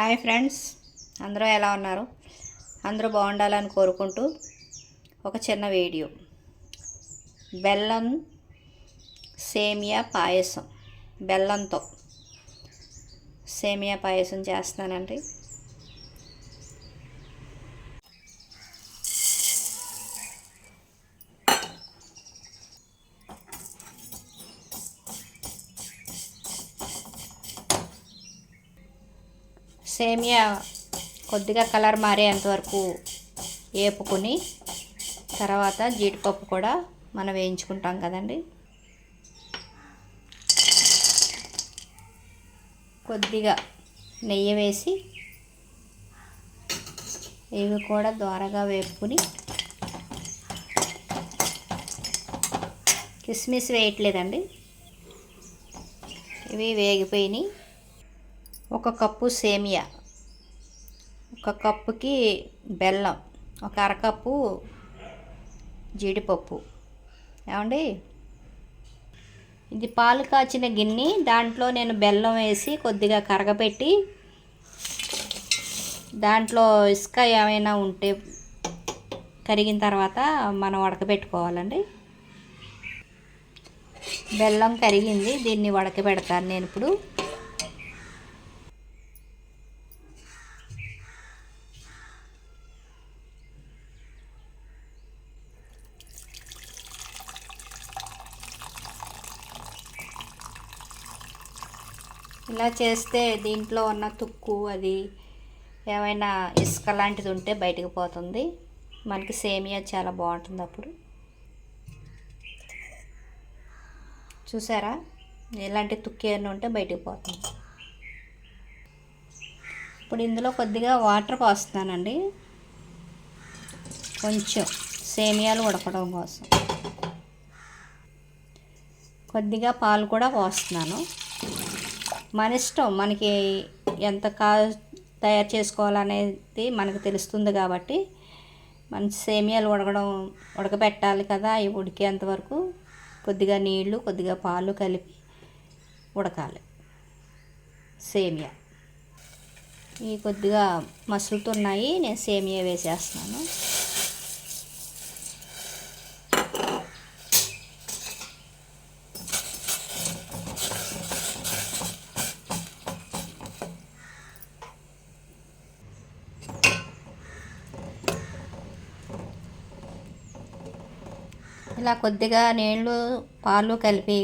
Hi friends అందరూ ఎలా ఉన్నారు? అందరూ బాగుండాలని కోరుకుంటూ ఒక చిన్న వీడియో. బెల్లం సేమియా పాయసం. బెల్లంతో. సేమియా పాయసం చేస్తున్నానండి. సేమియా కొద్దిగా కలర్ మారేంతవరకు వేపుకుని తర్వాత జీడిపప్పు కూడా మనం వేయించుకుంటాం కదండి. కొద్దిగా నెయ్యి వేసి ఇవి కూడా ద్వారగా వేపుకుని కిస్మిస్ వేయట్లేదండి. ఇవి వేగిపోయినాయి. ఒక కప్పు సేమియా ఒక కప్పుకి బెల్లం ఒక అరకప్పు జీడిపప్పు. ఏమండి? ఇది పాలు కాచిన గిన్నె దాంట్లో నేను బెల్లం వేసి కొద్దిగా కరగపెట్టి దాంట్లో ఇసుక ఏమైనా ఉంటే కరిగిన తర్వాత మనం ఉడకబెట్టుకోవాలండి బెల్లం కరిగింది దీన్ని ఉడకబెడతాను నేను ఇప్పుడు. ఇలా చేస్తే దీంట్లో ఉన్న తుక్కు అది ఏమైనా ఇసుక లాంటిది ఉంటే బయటకు పోతుంది. మనకి సేమియా చాలా బాగుంటుంది అప్పుడు. చూసారా? ఎలాంటి తుక్కు ఏమైనా ఉంటే బయటకు పోతుంది. ఇప్పుడు ఇందులో కొద్దిగా వాటర్ పోస్తున్నానండి. కొంచెం సేమియాలు ఉడకడం కోసం. కొద్దిగా పాలు కూడా పోస్తున్నాను. మన ఇష్టం. మనకి ఎంత కా తయారు చేసుకోవాలనేది మనకు తెలుస్తుంది కాబట్టి మన సేమియాలు ఉడకడం ఉడకబెట్టాలి కదా. అవి ఉడికేంత వరకు కొద్దిగా నీళ్ళు కొద్దిగా పాలు కలిపి ఉడకాలి. సేమియా. ఈ కొద్దిగా మసులుతున్నాయి. నేను సేమియా వేసేస్తున్నాను. ఇలా కొద్దిగా నీళ్ళు పాలు కలిపి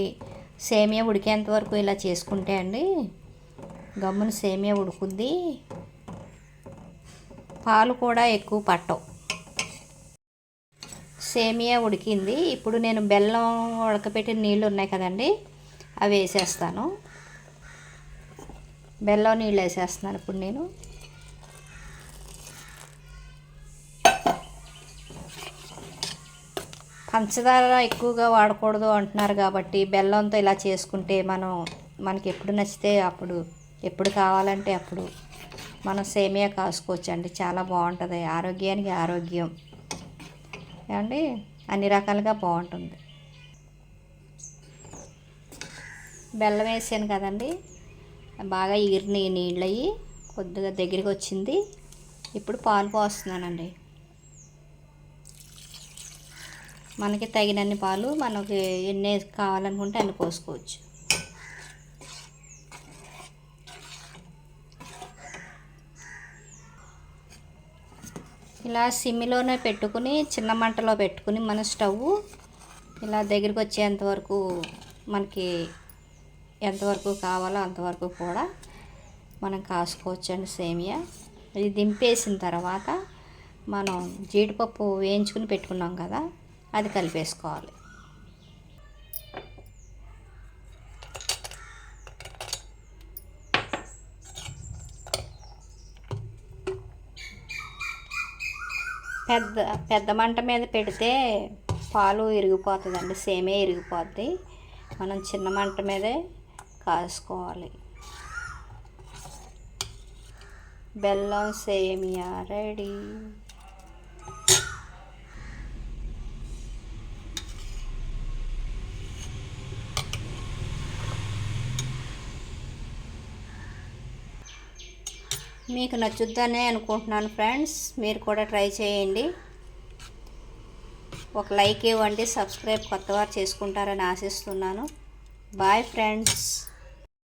సేమియా ఉడికేంత వరకు ఇలా చేసుకుంటే అండి గమ్మున సేమియా ఉడుకుద్ది పాలు కూడా ఎక్కువ పట్టవు. సేమియా ఉడికింది. ఇప్పుడు నేను బెల్లం ఉడకపెట్టిన నీళ్ళు ఉన్నాయి కదండి అవి వేసేస్తాను. బెల్లం నీళ్ళు వేసేస్తున్నాను ఇప్పుడు నేను. పంచదార ఎక్కువగా వాడకూడదు అంటున్నారు కాబట్టి బెల్లంతో ఇలా చేసుకుంటే మనం మనకి ఎప్పుడు నచ్చితే అప్పుడు ఎప్పుడు కావాలంటే అప్పుడు మనం సేమియా కాసుకోవచ్చు అండి చాలా బాగుంటుంది. ఆరోగ్యానికి ఆరోగ్యం. ఏమండి? అన్ని రకాలుగా బాగుంటుంది. బెల్లం వేసాను కదండి. బాగా ఈరిని నీళ్ళు అయ్యి కొద్దిగా దగ్గరికి వచ్చింది ఇప్పుడు పాలు పోస్తున్నానండి. మనకి తగినన్ని పాలు మనకి ఎన్ని కావాలనుకుంటే అన్ని పోసుకోవచ్చు. ఇలా సిమ్మిలోనే పెట్టుకుని చిన్న మంటలో పెట్టుకుని మన స్టవ్ ఇలా దగ్గరికి వచ్చేంత వరకు మనకి ఎంతవరకు కావాలో అంతవరకు కూడా మనం కాసుకోవచ్చు అండి సేమియా. ఇది దింపేసిన తర్వాత మనం జీడిపప్పు వేయించుకుని పెట్టుకున్నాం కదా అది కలిపేసుకోవాలి. పెద్ద పెద్ద మంట మీద పెడితే పాలు ఇరిగిపోతుందండి సేమే ఇరిగిపోద్ది. మనం చిన్న మంట మీదే కాసుకోవాలి. బెల్లం సేమియా రెడీ. మీకు నచ్చుద్దనే అనుకుంటున్నాను ఫ్రెండ్స్. మీరు కూడా ట్రై చేయండి. ఒక లైక్ ఇవ్వండి. సబ్స్క్రైబ్ కొత్తవారు చేసుకుంటారని ఆశిస్తున్నాను. Bye friends.